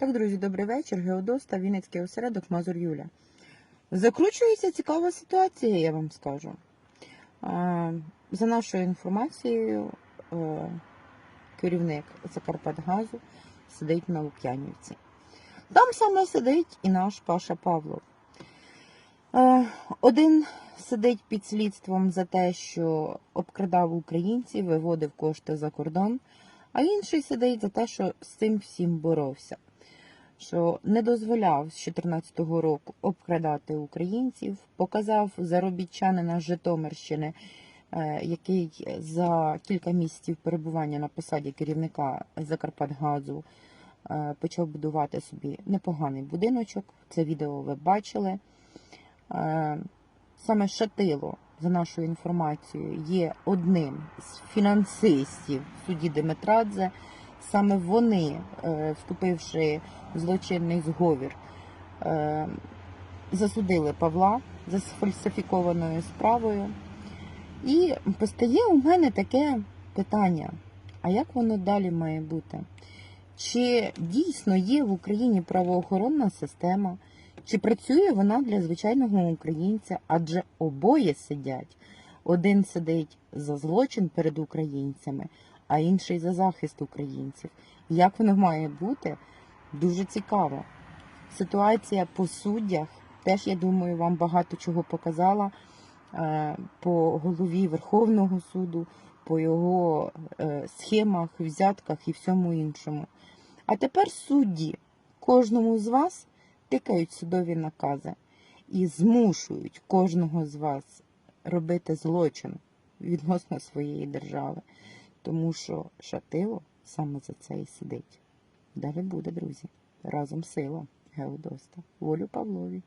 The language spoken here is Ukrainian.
Так, друзі, добрий вечір. Геодоста, Вінницький осередок, Мазур Юля. Закручується цікава ситуація, я вам скажу. За нашою інформацією, е, керівник Закарпатгазу сидить на Лук'янівці. Там саме сидить і наш Паша Павлов. Е, Один сидить під слідством за те, що обкрадав українців, виводив кошти за кордон, а інший сидить за те, що з цим всім боровся. Що не дозволяв з 2014 року обкрадати українців, показав заробітчанина Житомирщини, е, який за кілька місяців перебування на посаді керівника Закарпатгазу е, почав будувати собі непоганий будиночок. Це відео ви бачили. Е, Саме Шатило, за нашою інформацією, є одним з фінансистів судді Деметрадзе. Саме вони, е, вступивши в злочинний зговір, е, засудили Павла за сфальсифікованою справою. І постає у мене таке питання: а як воно далі має бути? Чи дійсно є в Україні правоохоронна система? Чи працює вона для звичайного українця? Адже обоє сидять. Один сидить за злочин перед українцями, а інший за захист українців. Як воно має бути? Дуже цікаво. Ситуація по суддях теж, я думаю, вам багато чого показала е, по голові Верховного суду, по його е, схемах, взятках і всьому іншому. А тепер судді кожному з вас тикають судові накази і змушують кожного з вас робити злочин відносно своєї держави, тому що шатило саме за це і сидить. Далі буде, друзі. Разом сила. Геодоста. Волю Павлові.